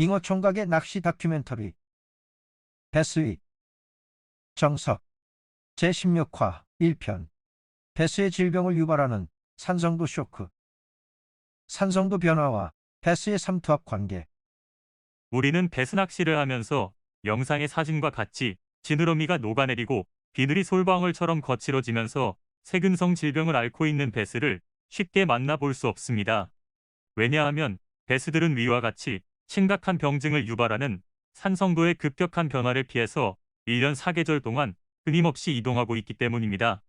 잉어 총각의 낚시 다큐멘터리. 배스위 정석. 제16화 1편. 배스의 질병을 유발하는 산성도 쇼크. 산성도 변화와 배스의 삼투압 관계. 우리는 배스 낚시를 하면서 영상의 사진과 같이 지느러미가 녹아내리고 비늘이 솔방울처럼 거칠어지면서 세균성 질병을 앓고 있는 배스를 쉽게 만나볼 수 없습니다. 왜냐하면 배스들은 위와 같이 심각한 병증을 유발하는 산성도의 급격한 변화를 피해서 1년 4계절 동안 끊임없이 이동하고 있기 때문입니다.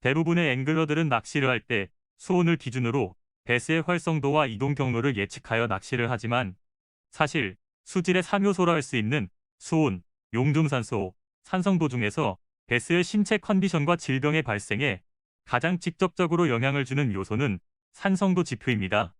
대부분의 앵글러들은 낚시를 할 때 수온을 기준으로 배스의 활성도와 이동 경로를 예측하여 낚시를 하지만 사실 수질의 3요소라 할 수 있는 수온, 용존산소, 산성도 중에서 배스의 신체 컨디션과 질병의 발생에 가장 직접적으로 영향을 주는 요소는 산성도 지표입니다.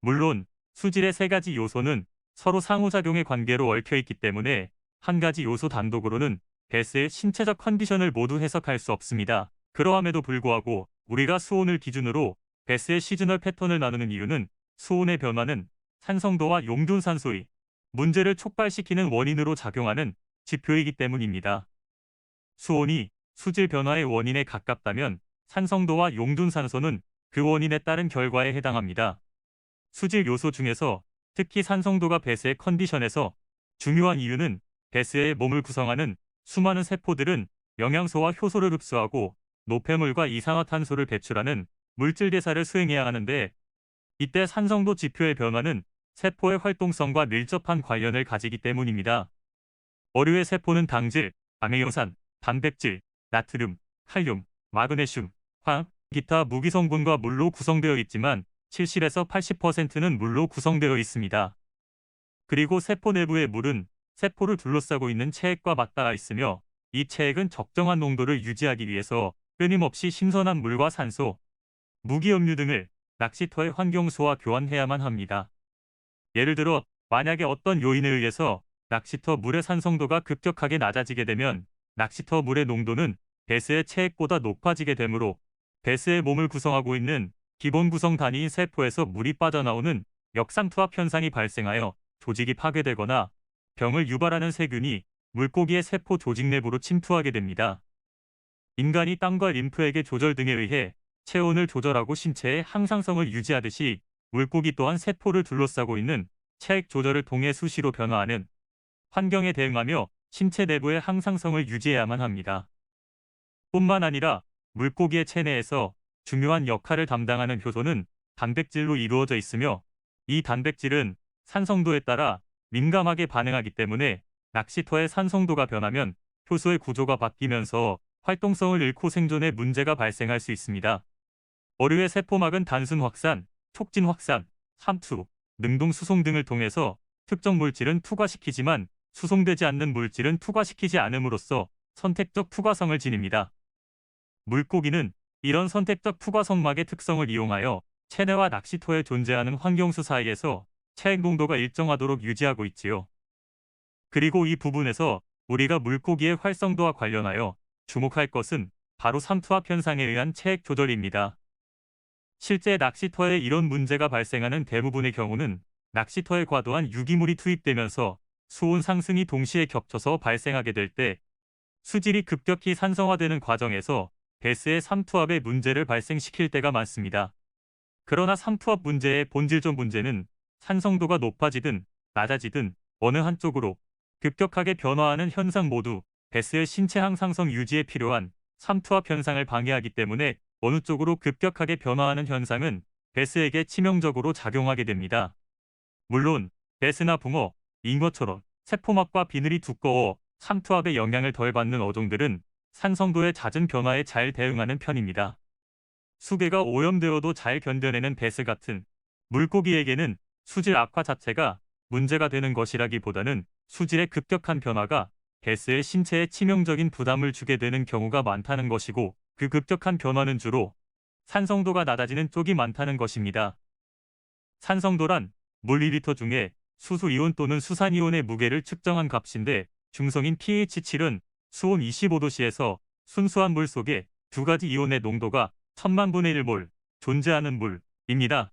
물론 수질의 세 가지 요소는 서로 상호작용의 관계로 얽혀 있기 때문에 한 가지 요소 단독으로는 배스의 신체적 컨디션을 모두 해석할 수 없습니다. 그러함에도 불구하고 우리가 수온을 기준으로 배스의 시즈널 패턴을 나누는 이유는 수온의 변화는 산성도와 용존산소의 문제를 촉발시키는 원인으로 작용하는 지표이기 때문입니다. 수온이 수질 변화의 원인에 가깝다면 산성도와 용존산소는 그 원인에 따른 결과에 해당합니다. 수질 요소 중에서 특히 산성도가 배스의 컨디션에서 중요한 이유는 배스의 몸을 구성하는 수많은 세포들은 영양소와 효소를 흡수하고 노폐물과 이산화탄소를 배출하는 물질 대사를 수행해야 하는데 이때 산성도 지표의 변화는 세포의 활동성과 밀접한 관련을 가지기 때문입니다. 어류의 세포는 당질, 아미노산, 단백질, 나트륨, 칼륨, 마그네슘, 황, 기타 무기 성분과 물로 구성되어 있지만 70에서 80%는 물로 구성되어 있습니다. 그리고 세포 내부의 물은 세포를 둘러싸고 있는 체액과 맞닿아 있으며 이 체액은 적정한 농도를 유지하기 위해서 끊임없이 신선한 물과 산소, 무기염류 등을 낚시터의 환경소와 교환해야만 합니다. 예를 들어 만약에 어떤 요인에 의해서 낚시터 물의 산성도가 급격하게 낮아지게 되면 낚시터 물의 농도는 배스의 체액보다 높아지게 되므로 배스의 몸을 구성하고 있는 기본 구성 단위인 세포에서 물이 빠져나오는 역상투압 현상이 발생하여 조직이 파괴되거나 병을 유발하는 세균이 물고기의 세포 조직 내부로 침투하게 됩니다. 인간이 땀과 림프에게 조절 등에 의해 체온을 조절하고 신체의 항상성을 유지하듯이 물고기 또한 세포를 둘러싸고 있는 체액 조절을 통해 수시로 변화하는 환경에 대응하며 신체 내부의 항상성을 유지해야만 합니다. 뿐만 아니라 물고기의 체내에서 중요한 역할을 담당하는 효소는 단백질로 이루어져 있으며 이 단백질은 산성도에 따라 민감하게 반응하기 때문에 낚시터의 산성도가 변하면 효소의 구조가 바뀌면서 활동성을 잃고 생존에 문제가 발생할 수 있습니다. 어류의 세포막은 단순 확산, 촉진 확산, 함투, 능동 수송 등을 통해서 특정 물질은 투과시키지만 수송되지 않는 물질은 투과시키지 않음으로써 선택적 투과성을 지닙니다. 물고기는 이런 선택적 투과성막의 특성을 이용하여 체내와 낚시터에 존재하는 환경수 사이에서 체액 농도가 일정하도록 유지하고 있지요. 그리고 이 부분에서 우리가 물고기의 활성도와 관련하여 주목할 것은 바로 삼투압 현상에 의한 체액 조절입니다. 실제 낚시터에 이런 문제가 발생하는 대부분의 경우는 낚시터에 과도한 유기물이 투입되면서 수온 상승이 동시에 겹쳐서 발생하게 될 때 수질이 급격히 산성화되는 과정에서 배스의 삼투압의 문제를 발생시킬 때가 많습니다. 그러나 삼투압 문제의 본질적 문제는 산성도가 높아지든 낮아지든 어느 한쪽으로 급격하게 변화하는 현상 모두 배스의 신체 항상성 유지에 필요한 삼투압 현상을 방해하기 때문에 어느 쪽으로 급격하게 변화하는 현상은 배스에게 치명적으로 작용하게 됩니다. 물론 배스나 붕어, 잉어처럼 세포막과 비늘이 두꺼워 삼투압의 영향을 덜 받는 어종들은 산성도의 잦은 변화에 잘 대응하는 편입니다. 수개가 오염되어도 잘 견뎌내는 배스 같은 물고기에게는 수질 악화 자체가 문제가 되는 것이라기보다는 수질의 급격한 변화가 배스의 신체에 치명적인 부담을 주게 되는 경우가 많다는 것이고 그 급격한 변화는 주로 산성도가 낮아지는 쪽이 많다는 것입니다. 산성도란 물 2리터 중에 수소이온 또는 수산이온의 무게를 측정한 값인데 중성인 pH7은 수온 25도씨에서 순수한 물 속에 두 가지 이온의 농도가 천만 분의 1몰 존재하는 물입니다.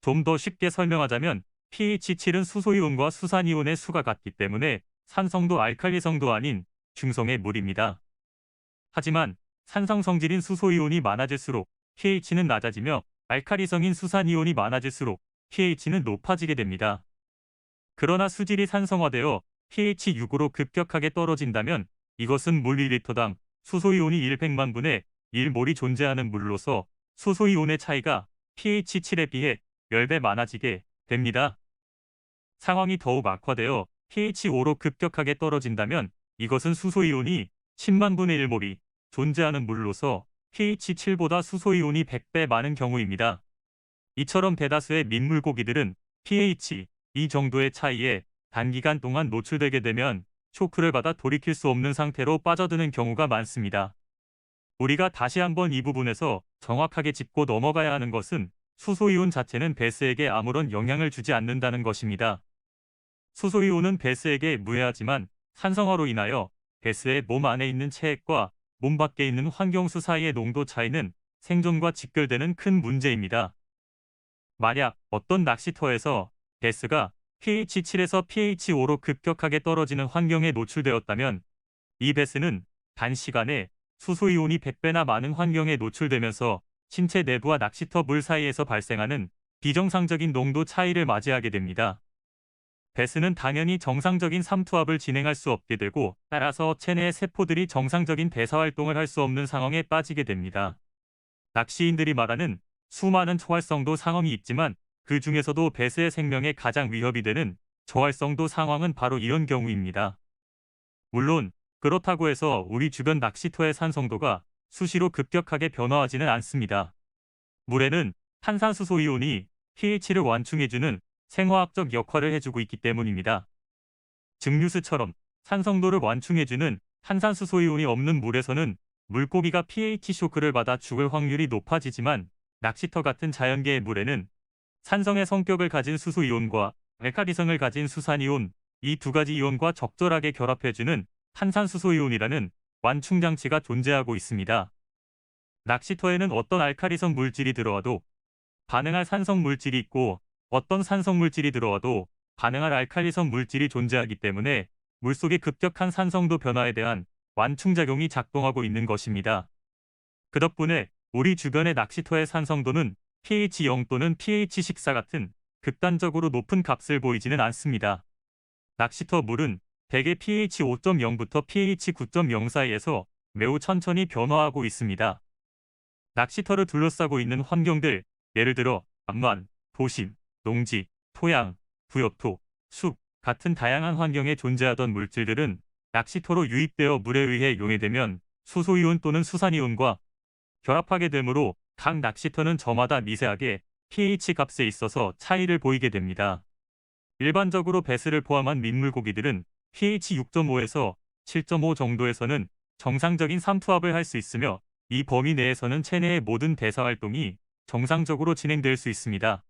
좀 더 쉽게 설명하자면 pH 7은 수소이온과 수산이온의 수가 같기 때문에 산성도 알칼리성도 아닌 중성의 물입니다. 하지만 산성 성질인 수소이온이 많아질수록 pH는 낮아지며 알칼리성인 수산이온이 많아질수록 pH는 높아지게 됩니다. 그러나 수질이 산성화되어 pH 6으로 급격하게 떨어진다면 이것은 물 1리터당 수소이온이 100만 분의 1몰이 존재하는 물로서 수소이온의 차이가 pH 7에 비해 10배 많아지게 됩니다. 상황이 더욱 악화되어 pH 5로 급격하게 떨어진다면 이것은 수소이온이 10만 분의 1몰이 존재하는 물로서 pH 7보다 수소이온이 100배 많은 경우입니다. 이처럼 대다수의 민물고기들은 pH 이 정도의 차이에 단기간 동안 노출되게 되면 쇼크를 받아 돌이킬 수 없는 상태로 빠져드는 경우가 많습니다. 우리가 다시 한번 이 부분에서 정확하게 짚고 넘어가야 하는 것은 수소이온 자체는 베스에게 아무런 영향을 주지 않는다는 것입니다. 수소이온은 베스에게 무해하지만 산성화로 인하여 베스의 몸 안에 있는 체액과 몸 밖에 있는 환경수 사이의 농도 차이는 생존과 직결되는 큰 문제입니다. 만약 어떤 낚시터에서 베스가 pH 7에서 pH 5로 급격하게 떨어지는 환경에 노출되었다면 이 베스는 단시간에 수소이온이 100배나 많은 환경에 노출되면서 신체 내부와 낚시터 물 사이에서 발생하는 비정상적인 농도 차이를 맞이하게 됩니다. 베스는 당연히 정상적인 삼투압을 진행할 수 없게 되고 따라서 체내의 세포들이 정상적인 대사 활동을 할 수 없는 상황에 빠지게 됩니다. 낚시인들이 말하는 수많은 초활성도 상황이 있지만 그 중에서도 베스의 생명에 가장 위협이 되는 저활성도 상황은 바로 이런 경우입니다. 물론 그렇다고 해서 우리 주변 낚시터의 산성도가 수시로 급격하게 변화하지는 않습니다. 물에는 탄산수소 이온이 pH를 완충해주는 생화학적 역할을 해주고 있기 때문입니다. 증류수처럼 산성도를 완충해주는 탄산수소 이온이 없는 물에서는 물고기가 pH 쇼크를 받아 죽을 확률이 높아지지만 낚시터 같은 자연계의 물에는 산성의 성격을 가진 수소이온과 알칼리성을 가진 수산이온 이 두 가지 이온과 적절하게 결합해주는 탄산수소이온이라는 완충장치가 존재하고 있습니다. 낚시터에는 어떤 알칼리성 물질이 들어와도 반응할 산성 물질이 있고 어떤 산성 물질이 들어와도 반응할 알칼리성 물질이 존재하기 때문에 물속의 급격한 산성도 변화에 대한 완충작용이 작동하고 있는 것입니다. 그 덕분에 우리 주변의 낚시터의 산성도는 pH 0 또는 pH 14 같은 극단적으로 높은 값을 보이지는 않습니다. 낚시터 물은 대개 pH 5.0부터 pH 9.0 사이에서 매우 천천히 변화하고 있습니다. 낚시터를 둘러싸고 있는 환경들, 예를 들어 암만, 도심, 농지, 토양, 부엽토, 숲 같은 다양한 환경에 존재하던 물질들은 낚시터로 유입되어 물에 의해 용해되면 수소이온 또는 수산이온과 결합하게 되므로 각 낚시터는 저마다 미세하게 pH 값에 있어서 차이를 보이게 됩니다. 일반적으로 베스를 포함한 민물고기들은 pH 6.5에서 7.5 정도에서는 정상적인 삼투압을 할 수 있으며 이 범위 내에서는 체내의 모든 대사 활동이 정상적으로 진행될 수 있습니다.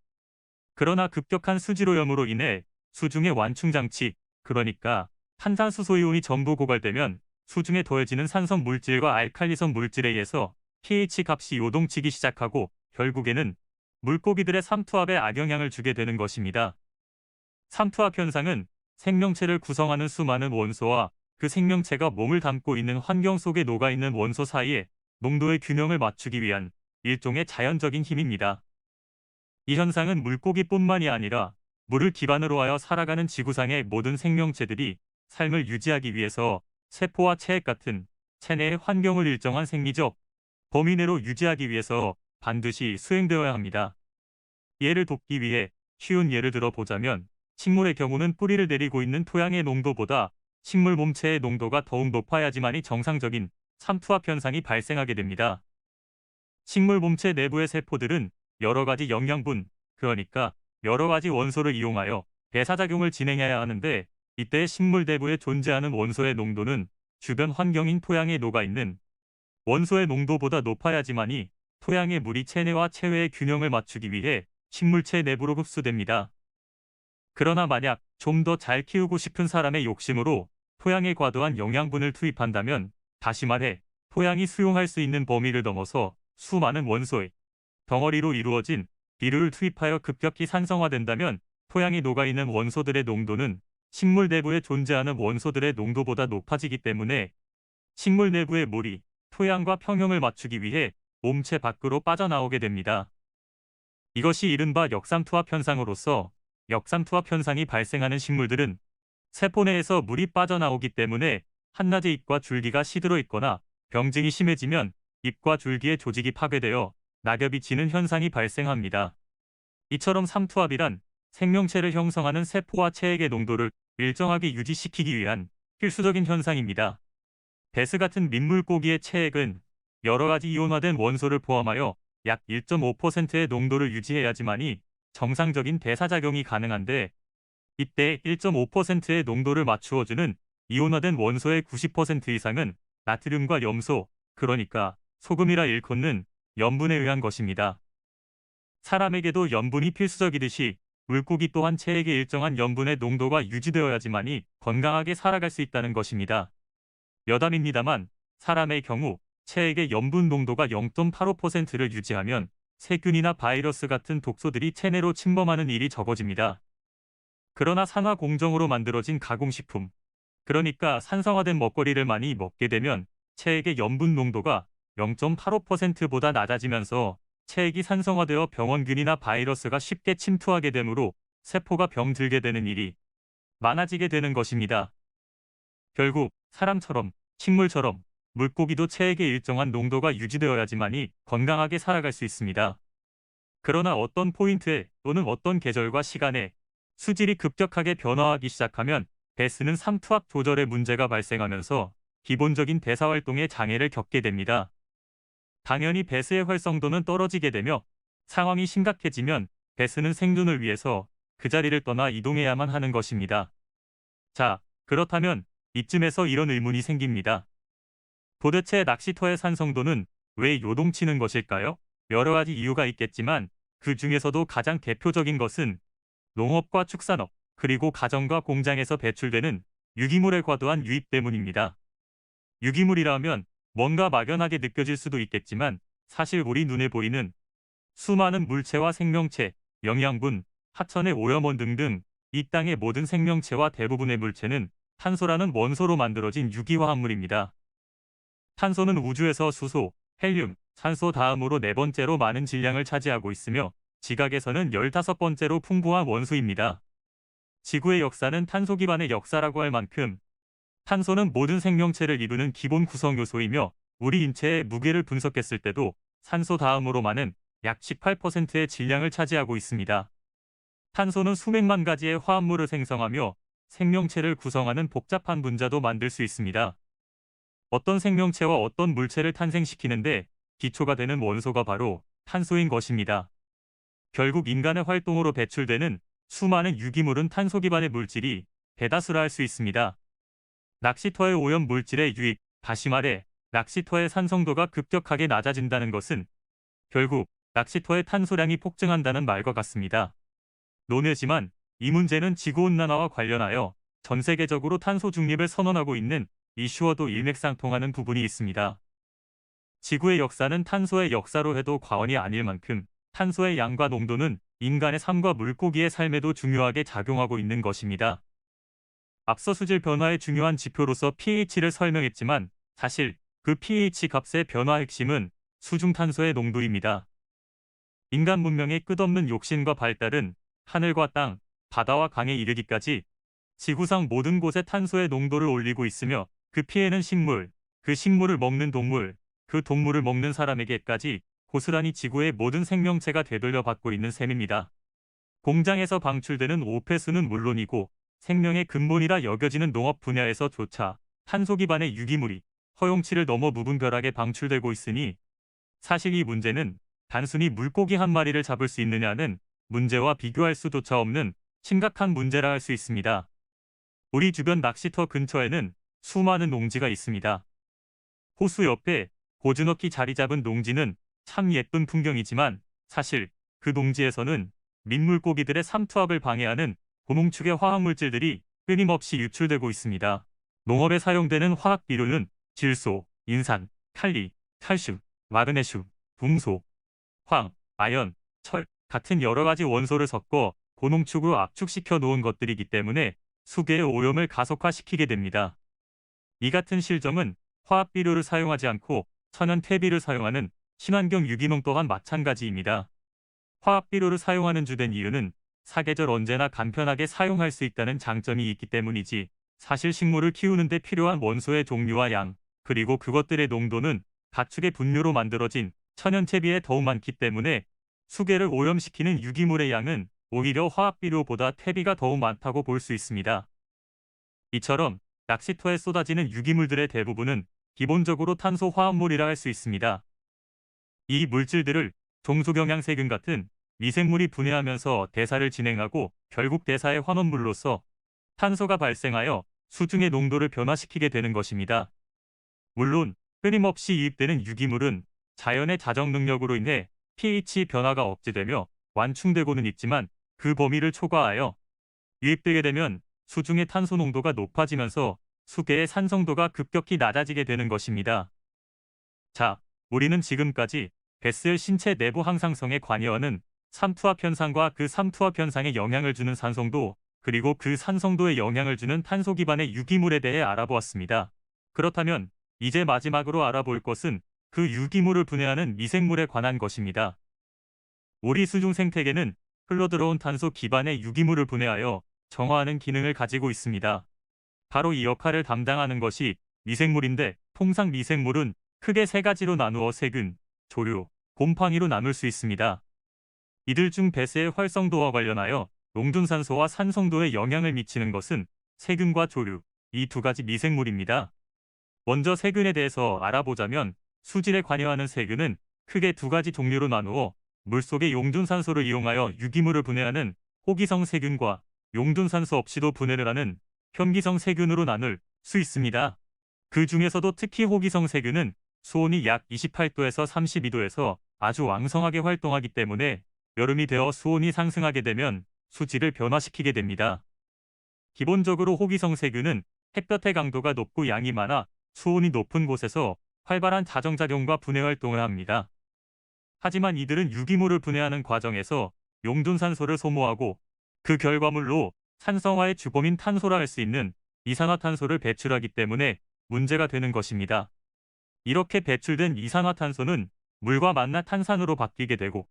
그러나 급격한 수질오염으로 인해 수중의 완충장치, 그러니까 탄산수소이온이 전부 고갈되면 수중에 더해지는 산성 물질과 알칼리성 물질에 의해서 pH 값이 요동치기 시작하고 결국에는 물고기들의 삼투압에 악영향을 주게 되는 것입니다. 삼투압 현상은 생명체를 구성하는 수많은 원소와 그 생명체가 몸을 담고 있는 환경 속에 녹아있는 원소 사이에 농도의 균형을 맞추기 위한 일종의 자연적인 힘입니다. 이 현상은 물고기뿐만이 아니라 물을 기반으로 하여 살아가는 지구상의 모든 생명체들이 삶을 유지하기 위해서 세포와 체액 같은 체내의 환경을 일정한 생리적 범위 내로 유지하기 위해서 반드시 수행되어야 합니다. 예를 돕기 위해 쉬운 예를 들어 보자면 식물의 경우는 뿌리를 내리고 있는 토양의 농도보다 식물 몸체의 농도가 더욱 높아야지만이 정상적인 삼투압 현상이 발생하게 됩니다. 식물 몸체 내부의 세포들은 여러 가지 영양분, 그러니까 여러 가지 원소를 이용하여 대사작용을 진행해야 하는데 이때 식물 내부에 존재하는 원소의 농도는 주변 환경인 토양에 녹아있는 원소의 농도보다 높아야지만이 토양의 물이 체내와 체외의 균형을 맞추기 위해 식물체 내부로 흡수됩니다. 그러나 만약 좀 더 잘 키우고 싶은 사람의 욕심으로 토양에 과도한 영양분을 투입한다면 다시 말해 토양이 수용할 수 있는 범위를 넘어서 수많은 원소의 덩어리로 이루어진 비료를 투입하여 급격히 산성화된다면 토양이 녹아있는 원소들의 농도는 식물 내부에 존재하는 원소들의 농도보다 높아지기 때문에 식물 내부의 물이 토양과 평형을 맞추기 위해 몸체 밖으로 빠져나오게 됩니다. 이것이 이른바 역삼투압 현상으로서 역삼투압 현상이 발생하는 식물들은 세포 내에서 물이 빠져나오기 때문에 한낮에 잎과 줄기가 시들어 있거나 병증이 심해지면 잎과 줄기의 조직이 파괴되어 낙엽이 지는 현상이 발생합니다. 이처럼 삼투압이란 생명체를 형성하는 세포와 체액의 농도를 일정하게 유지시키기 위한 필수적인 현상입니다. 베스 같은 민물고기의 체액은 여러 가지 이온화된 원소를 포함하여 약 1.5%의 농도를 유지해야지만이 정상적인 대사작용이 가능한데 이때 1.5%의 농도를 맞추어주는 이온화된 원소의 90% 이상은 나트륨과 염소, 그러니까 소금이라 일컫는 염분에 의한 것입니다. 사람에게도 염분이 필수적이듯이 물고기 또한 체액의 일정한 염분의 농도가 유지되어야지만이 건강하게 살아갈 수 있다는 것입니다. 여담입니다만 사람의 경우 체액의 염분 농도가 0.85%를 유지하면 세균이나 바이러스 같은 독소들이 체내로 침범하는 일이 적어집니다. 그러나 산화 공정으로 만들어진 가공식품, 그러니까 산성화된 먹거리를 많이 먹게 되면 체액의 염분 농도가 0.85%보다 낮아지면서 체액이 산성화되어 병원균이나 바이러스가 쉽게 침투하게 되므로 세포가 병들게 되는 일이 많아지게 되는 것입니다. 결국 사람처럼 식물처럼 물고기도 체액의 일정한 농도가 유지되어야지만이 건강하게 살아갈 수 있습니다. 그러나 어떤 포인트에 또는 어떤 계절과 시간에 수질이 급격하게 변화하기 시작하면 배스는 삼투압 조절에 문제가 발생하면서 기본적인 대사활동에 장애를 겪게 됩니다. 당연히 배스의 활성도는 떨어지게 되며 상황이 심각해지면 배스는 생존을 위해서 그 자리를 떠나 이동해야만 하는 것입니다. 자, 그렇다면 이쯤에서 이런 의문이 생깁니다. 도대체 낚시터의 산성도는 왜 요동치는 것일까요? 여러 가지 이유가 있겠지만 그 중에서도 가장 대표적인 것은 농업과 축산업, 그리고 가정과 공장에서 배출되는 유기물의 과도한 유입 때문입니다. 유기물이라면 뭔가 막연하게 느껴질 수도 있겠지만 사실 우리 눈에 보이는 수많은 물체와 생명체, 영양분, 하천의 오염원 등등 이 땅의 모든 생명체와 대부분의 물체는 탄소라는 원소로 만들어진 유기화합물입니다. 탄소는 우주에서 수소, 헬륨, 산소 다음으로 네 번째로 많은 질량을 차지하고 있으며 지각에서는 15번째로 풍부한 원소입니다. 지구의 역사는 탄소 기반의 역사라고 할 만큼 탄소는 모든 생명체를 이루는 기본 구성 요소이며 우리 인체의 무게를 분석했을 때도 산소 다음으로 많은 약 18%의 질량을 차지하고 있습니다. 탄소는 수백만 가지의 화합물을 생성하며 생명체를 구성하는 복잡한 분자도 만들 수 있습니다. 어떤 생명체와 어떤 물체를 탄생시키는데 기초가 되는 원소가 바로 탄소인 것입니다. 결국 인간의 활동으로 배출되는 수많은 유기물은 탄소 기반의 물질이 대다수라 할 수 있습니다. 낚시터의 오염 물질의 유입, 다시 말해 낚시터의 산성도가 급격하게 낮아진다는 것은 결국 낚시터의 탄소량이 폭증한다는 말과 같습니다. 논외지만 이 문제는 지구온난화와 관련하여 전 세계적으로 탄소 중립을 선언하고 있는 이슈와도 일맥상통하는 부분이 있습니다. 지구의 역사는 탄소의 역사로 해도 과언이 아닐 만큼 탄소의 양과 농도는 인간의 삶과 물고기의 삶에도 중요하게 작용하고 있는 것입니다. 앞서 수질 변화의 중요한 지표로서 pH를 설명했지만 사실 그 pH 값의 변화 핵심은 수중탄소의 농도입니다. 인간 문명의 끝없는 욕심과 발달은 하늘과 땅, 바다와 강에 이르기까지 지구상 모든 곳에 탄소의 농도를 올리고 있으며 그 피해는 식물, 그 식물을 먹는 동물, 그 동물을 먹는 사람에게까지 고스란히 지구의 모든 생명체가 되돌려 받고 있는 셈입니다. 공장에서 방출되는 오폐수는 물론이고 생명의 근본이라 여겨지는 농업 분야에서조차 탄소 기반의 유기물이 허용치를 넘어 무분별하게 방출되고 있으니 사실 이 문제는 단순히 물고기 한 마리를 잡을 수 있느냐는 문제와 비교할 수조차 없는 심각한 문제라 할 수 있습니다. 우리 주변 낚시터 근처에는 수많은 농지가 있습니다. 호수 옆에 고즈넉히 자리 잡은 농지는 참 예쁜 풍경이지만 사실 그 농지에서는 민물고기들의 삼투압을 방해하는 고농축의 화학물질들이 끊임없이 유출되고 있습니다. 농업에 사용되는 화학 비료는 질소, 인산, 칼리, 칼슘, 마그네슘, 붕소, 황, 아연, 철 같은 여러 가지 원소를 섞어 고농축으로 압축시켜 놓은 것들이기 때문에 수계의 오염을 가속화시키게 됩니다. 이 같은 실정은 화학 비료를 사용하지 않고 천연 퇴비를 사용하는 친환경 유기농 또한 마찬가지입니다. 화학 비료를 사용하는 주된 이유는 사계절 언제나 간편하게 사용할 수 있다는 장점이 있기 때문이지 사실 식물을 키우는 데 필요한 원소의 종류와 양 그리고 그것들의 농도는 가축의 분뇨로 만들어진 천연 퇴비에 더욱 많기 때문에 수계를 오염시키는 유기물의 양은 오히려 화학 비료보다 퇴비가 더욱 많다고 볼 수 있습니다. 이처럼 낚시터에 쏟아지는 유기물들의 대부분은 기본적으로 탄소 화합물이라 할 수 있습니다. 이 물질들을 종소경향세균 같은 미생물이 분해하면서 대사를 진행하고 결국 대사의 환원물로서 탄소가 발생하여 수중의 농도를 변화시키게 되는 것입니다. 물론 끊임없이 유입되는 유기물은 자연의 자정 능력으로 인해 pH 변화가 억제되며 완충되고는 있지만 그 범위를 초과하여 유입되게 되면 수중의 탄소 농도가 높아지면서 수계의 산성도가 급격히 낮아지게 되는 것입니다. 자, 우리는 지금까지 베스의 신체 내부 항상성에 관여하는 삼투압 현상과 그 삼투압 현상에 영향을 주는 산성도 그리고 그 산성도에 영향을 주는 탄소 기반의 유기물에 대해 알아보았습니다. 그렇다면 이제 마지막으로 알아볼 것은 그 유기물을 분해하는 미생물에 관한 것입니다. 우리 수중 생태계는 흘러들어온 탄소 기반의 유기물을 분해하여 정화하는 기능을 가지고 있습니다. 바로 이 역할을 담당하는 것이 미생물인데 통상 미생물은 크게 세 가지로 나누어 세균, 조류, 곰팡이로 나눌 수 있습니다. 이들 중 배스의 활성도와 관련하여 농준산소와 산성도에 영향을 미치는 것은 세균과 조류, 이 두 가지 미생물입니다. 먼저 세균에 대해서 알아보자면 수질에 관여하는 세균은 크게 두 가지 종류로 나누어 물속의 용준산소를 이용하여 유기물을 분해하는 호기성 세균과 용준산소 없이도 분해를 하는 현기성 세균으로 나눌 수 있습니다. 그 중에서도 특히 호기성 세균은 수온이 약 28도에서 32도에서 아주 왕성하게 활동하기 때문에 여름이 되어 수온이 상승하게 되면 수질을 변화시키게 됩니다. 기본적으로 호기성 세균은 햇볕의 강도가 높고 양이 많아 수온이 높은 곳에서 활발한 자정작용과 분해 활동을 합니다. 하지만 이들은 유기물을 분해하는 과정에서 용존산소를 소모하고 그 결과물로 산성화의 주범인 탄소라 할 수 있는 이산화탄소를 배출하기 때문에 문제가 되는 것입니다. 이렇게 배출된 이산화탄소는 물과 만나 탄산으로 바뀌게 되고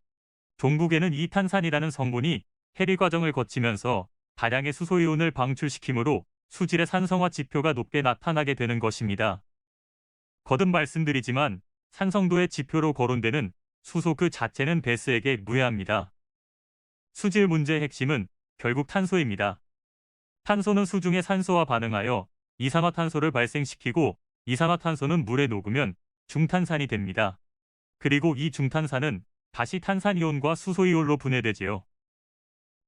종국에는 이 탄산이라는 성분이 해리 과정을 거치면서 다량의 수소이온을 방출시키므로 수질의 산성화 지표가 높게 나타나게 되는 것입니다. 거듭 말씀드리지만 산성도의 지표로 거론되는 수소 그 자체는 베스에게 무해합니다. 수질 문제의 핵심은 결국 탄소입니다. 탄소는 수중의 산소와 반응하여 이산화탄소를 발생시키고 이산화탄소는 물에 녹으면 중탄산이 됩니다. 그리고 이 중탄산은 다시 탄산이온과 수소이온로 분해되지요.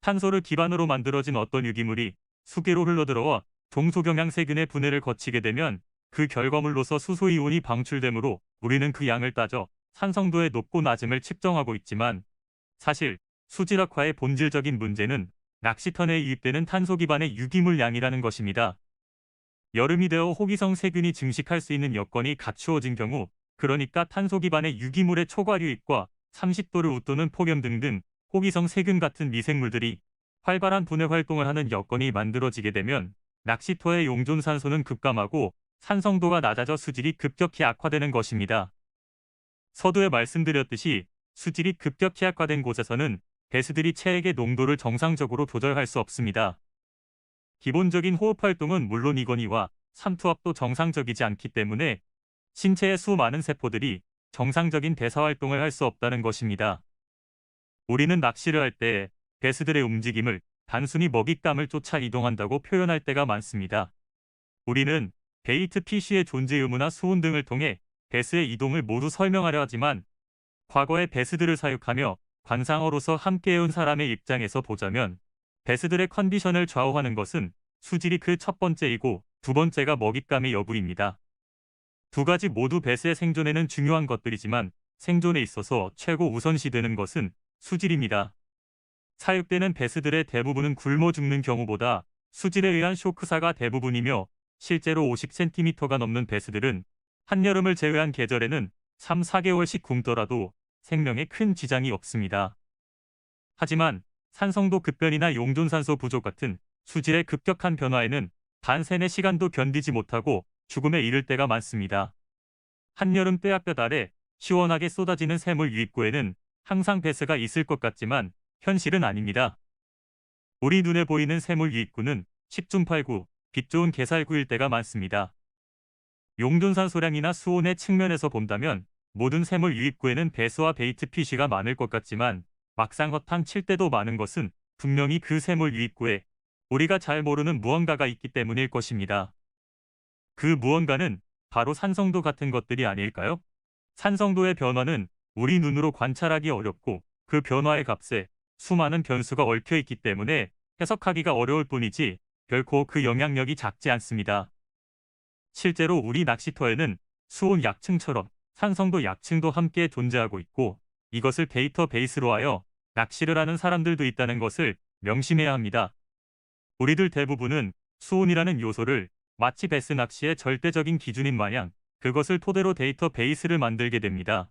탄소를 기반으로 만들어진 어떤 유기물이 수계로 흘러들어와 종소경향세균의 분해를 거치게 되면 그 결과물로서 수소이온이 방출되므로 우리는 그 양을 따져 산성도의 높고 낮음을 측정하고 있지만 사실 수질학화의 본질적인 문제는 낚시턴에 유입되는 탄소 기반의 유기물 양이라는 것입니다. 여름이 되어 호기성 세균이 증식할 수 있는 여건이 갖추어진 경우 그러니까 탄소 기반의 유기물의 초과 유입과 30도를 웃도는 폭염 등등 호기성 세균 같은 미생물들이 활발한 분해 활동을 하는 여건이 만들어지게 되면 낚시터의 용존 산소는 급감하고 산성도가 낮아져 수질이 급격히 악화되는 것입니다. 서두에 말씀드렸듯이 수질이 급격히 악화된 곳에서는 배스들이 체액의 농도를 정상적으로 조절할 수 없습니다. 기본적인 호흡 활동은 물론이거니와 삼투압도 정상적이지 않기 때문에 신체의 수많은 세포들이 정상적인 대사 활동을 할 수 없다는 것입니다. 우리는 낚시를 할 때 배스들의 움직임을 단순히 먹잇감을 쫓아 이동한다고 표현할 때가 많습니다. 우리는 베이트 피쉬의 존재 의무나 수온 등을 통해 배스의 이동을 모두 설명하려 하지만 과거의 배스들을 사육하며 관상어로서 함께해온 사람의 입장에서 보자면 배스들의 컨디션을 좌우하는 것은 수질이 그 첫 번째이고 두 번째가 먹잇감의 여부입니다. 두 가지 모두 배스의 생존에는 중요한 것들이지만 생존에 있어서 최고 우선시되는 것은 수질입니다. 사육되는 배스들의 대부분은 굶어 죽는 경우보다 수질에 의한 쇼크사가 대부분이며 실제로 50cm가 넘는 배스들은 한여름을 제외한 계절에는 3, 4개월씩 굶더라도 생명에 큰 지장이 없습니다. 하지만 산성도 급변이나 용존산소 부족 같은 수질의 급격한 변화에는 단 3, 4시간도 견디지 못하고 죽음에 이를 때가 많습니다. 한여름 뼈아뼈 아래 시원하게 쏟아지는 샘물 유입구에는 항상 배스가 있을 것 같지만 현실은 아닙니다. 우리 눈에 보이는 샘물 유입구는 10중 8구, 빛 좋은 개살구일 때가 많습니다. 용존산소량이나 수온의 측면에서 본다면 모든 샘물 유입구에는 배수와 베이트 피쉬가 많을 것 같지만 막상 허탕 칠 때도 많은 것은 분명히 그 샘물 유입구에 우리가 잘 모르는 무언가가 있기 때문일 것입니다. 그 무언가는 바로 산성도 같은 것들이 아닐까요? 산성도의 변화는 우리 눈으로 관찰하기 어렵고 그 변화의 값에 수많은 변수가 얽혀 있기 때문에 해석하기가 어려울 뿐이지 결코 그 영향력이 작지 않습니다. 실제로 우리 낚시터에는 수온 약층처럼 산성도 약층도 함께 존재하고 있고 이것을 데이터 베이스로 하여 낚시를 하는 사람들도 있다는 것을 명심해야 합니다. 우리들 대부분은 수온이라는 요소를 마치 베스 낚시의 절대적인 기준인 마냥 그것을 토대로 데이터 베이스를 만들게 됩니다.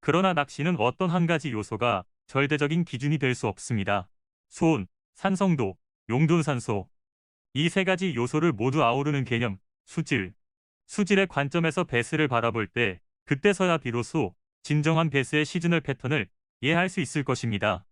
그러나 낚시는 어떤 한 가지 요소가 절대적인 기준이 될 수 없습니다. 수온, 산성도, 용존산소. 이 세 가지 요소를 모두 아우르는 개념, 수질. 수질의 관점에서 베스를 바라볼 때 그때서야 비로소 진정한 베스의 시즈널 패턴을 이해할 수 있을 것입니다.